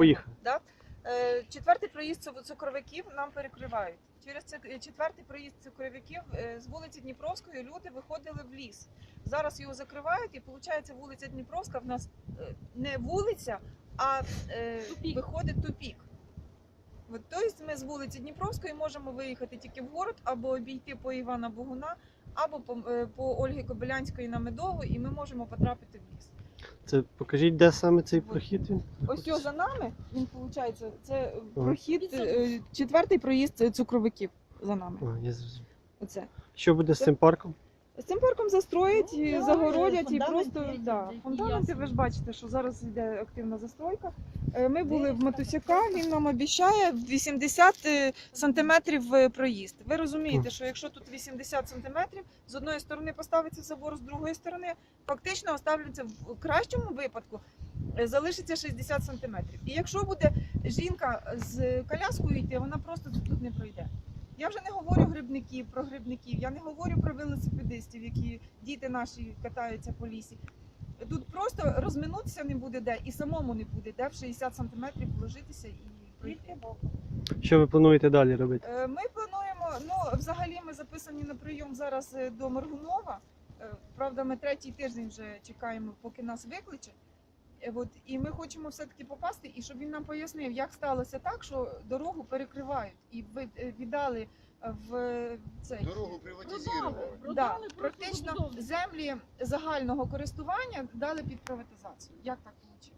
поїхали. Да? Е, Четвертий проїзд цукровиків нам перекривають. Через е, четвертий проїзд цукровиків е, з вулиці Дніпровської люди виходили в ліс. Зараз його закривають, і виходить, вулиця Дніпровська в нас не вулиця, а Тупік. виходить тупік. Тобто ми з вулиці Дніпровської можемо виїхати тільки в город, або обійти по Івана Богуна, або по, по Ольги Кобилянської на Медову, і ми можемо потрапити в ліс. Це покажіть, де саме цей прохід він. Ось його за нами, він виходить, це прохід, е, четвертий проїзд е, цукровиків за нами. А, я зрозумів. Оце. Що буде з цим парком? З цим парком застроять, Ну, і да, загородять і просто є, да. і фундаменти. Ви ж бачите, що зараз йде активна застройка. Е, Ми були в Матусяка, він нам обіцяє 80 е, сантиметрів е, проїзд. Ви розумієте, що якщо тут 80 сантиметрів, з одної сторони поставиться забор, з другої сторони фактично оставляться в кращому випадку. е, Залишиться 60 сантиметрів. І якщо буде жінка з коляскою йти, вона просто тут не пройде. Я вже не говорю грибників про грибників, я не говорю про велосипедистів, які діти наші катаються по лісі. Тут просто розминутися не буде де, і самому не буде де в 60 сантиметрів вложитися і пройти. Що ви плануєте далі робити? Е, Ми плануємо, ну взагалі ми записані на прийом зараз е, до Моргунова. Е, Правда, ми третій тиждень вже чекаємо, поки нас викличе. От, і ми хочемо все-таки попасти, і щоб він нам пояснив, як сталося так, що дорогу перекривають і е, віддали е, в е, цей Дорогу приватизували. да, практично землі загального користування дали під приватизацію. Як так вийшло?